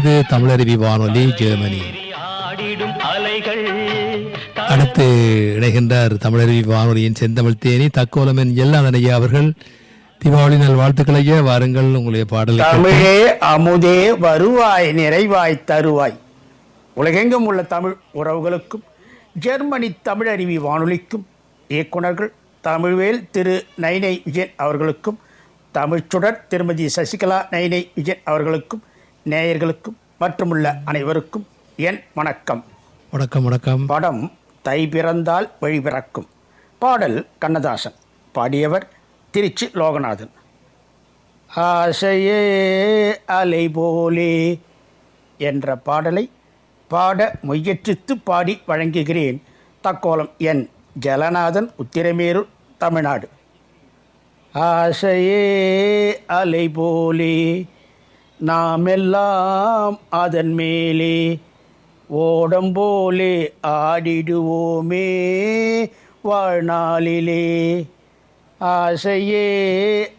இது தமிழருவி வானொலி ஜெர்மனி. அடுத்து இணைகின்றார் தமிழருவி வானொலியின் செந்தமிழ் தேனி தக்கோலமன் எல்லாதனையா அவர்கள். தீபாவளி நல் வாழ்த்துக்களையே வாருங்கள் உங்களுடைய பாடல் தமிழே அமுதே வருவாய் நிறைவாய் தருவாய். உலகெங்கும் உள்ள தமிழ் உறவுகளுக்கும் ஜெர்மனி தமிழருவி வானொலிக்கும் இயக்குனர்கள் தமிழ்வேல் திரு நைனை விஜயன் அவர்களுக்கும் தமிழ்ச்சுடர் திருமதி சசிகலா நைனை விஜயன் அவர்களுக்கும் நேயர்களுக்கும் மற்றுமுள்ள அனைவருக்கும் என் வணக்கம். வணக்கம் வணக்கம். படம் தை பிறந்தால் வழி பிறக்கும். பாடல் கண்ணதாசன். பாடியவர் திருச்சி லோகநாதன். ஆசையே அலை போலே என்ற பாடலை பாட முயற்சித்து பாடி வழங்குகிறேன். தக்கோலம் என் ஜலநாதன் உத்திரமேரூர் தமிழ்நாடு. ஆசையே அலை போலே நாமெல்லாம் அதன் மேலே ஓடம் போலே ஆடிடுவோமே வாழ்நாளிலே. ஆசையே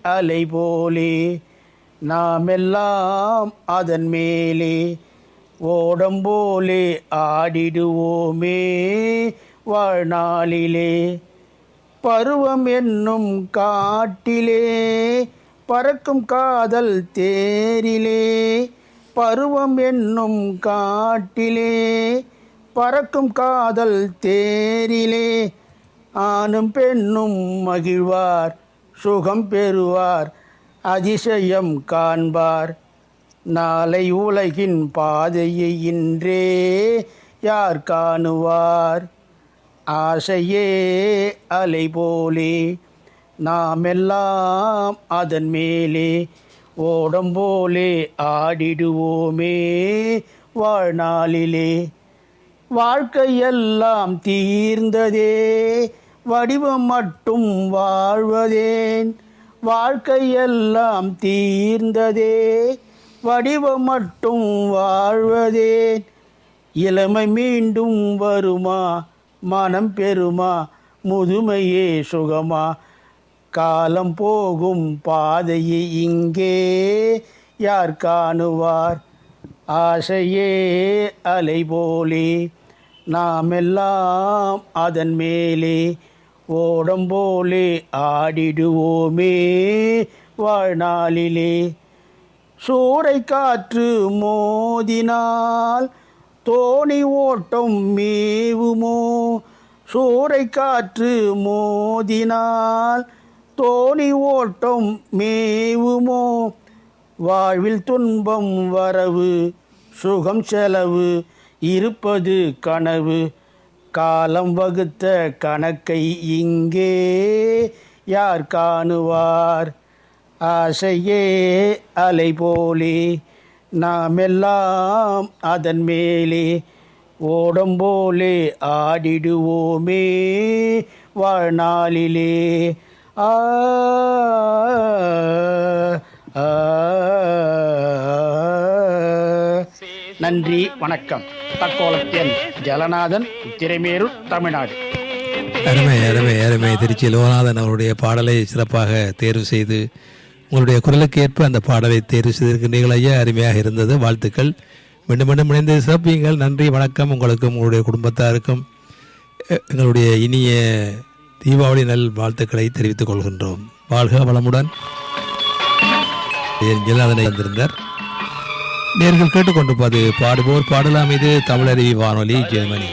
அலை போலே நாமெல்லாம் அதன் மேலே ஓடம் போலே ஆடிடுவோமே வாழ்நாளிலே. பருவம் என்னும் காட்டிலே பறக்கும் காதல் தேரிலே பருவம் என்னும் காட்டிலே பறக்கும் காதல் தேரிலே ஆணும் பெண்ணும் மகிழ்வார் சுகம் பெறுவார் அதிசயம் காண்பார். நாளை உலகின் பாதையை இன்றே யார் காணுவார்? ஆசையே அலை போலே நாமெல்லாம் அதன் மேலே ஓடம்போலே ஆடிடுவோமே. வாழ்நாளிலே வாழ்க்கையெல்லாம் தீர்ந்ததே வடிவம் மட்டும் வாழ்வதேன். வாழ்க்கையெல்லாம் தீர்ந்ததே வடிவம் மட்டும் வாழ்வதேன். இளமை மீண்டும் வருமா மனம் பெறுமா முதுமையே சுகமா காலம் போகும் பாதையை இங்கே. யார் காணுவார்? ஆசையே அலை போலே. நாமெல்லாம் அதன் மேலே. ஓடம் போலே ஆடிடுவோமே வாழ்நாளிலே. சூறை காற்று மோதினால் தோணி ஓட்டம் மேவுமோ? சூறை காற்று மோதினால் தோணி ஓட்டம் மேவுமோ? வாழ்வில் துன்பம் வரவு சுகம் செலவு இருப்பது கனவு. காலம் வகுத்த கணக்கை இங்கே யார் காணுவார்? ஆசையே அலை போலே நாமெல்லாம் அதன் மேலே. ஓடம் போலே ஆடிடுவோமே வாழ்நாளிலே. நன்றி வணக்கம். தக்கோலத்தியன் ஜலநாதன் திரைமேரூர் தமிழ்நாடு. அருமை அருமை அருமை. திருச்சி லோகநாதன் அவருடைய பாடலை சிறப்பாக தேர்வு செய்து உங்களுடைய குரலுக்கு ஏற்ப அந்த பாடலை தேர்வு செய்திருக்கின்றீர்கள் ஐயா அருமையாக இருந்தது. வாழ்த்துக்கள். மீண்டும் மீண்டும் இணைந்து சிறப்பீங்கள் நன்றி வணக்கம். உங்களுக்கும் உங்களுடைய குடும்பத்தாருக்கும் எங்களுடைய இனிய தீபாவளி நல் வாழ்த்துக்களை தெரிவித்துக் கொள்கின்றோம். வாழ்க வளமுடன். என் ஜெயலலிதனை வந்திருந்தார். நேர்கள் கேட்டுக்கொண்டிருப்பது பாடுவோர் பாடலாம் இது தமிழருவி வானொலி ஜெர்மனி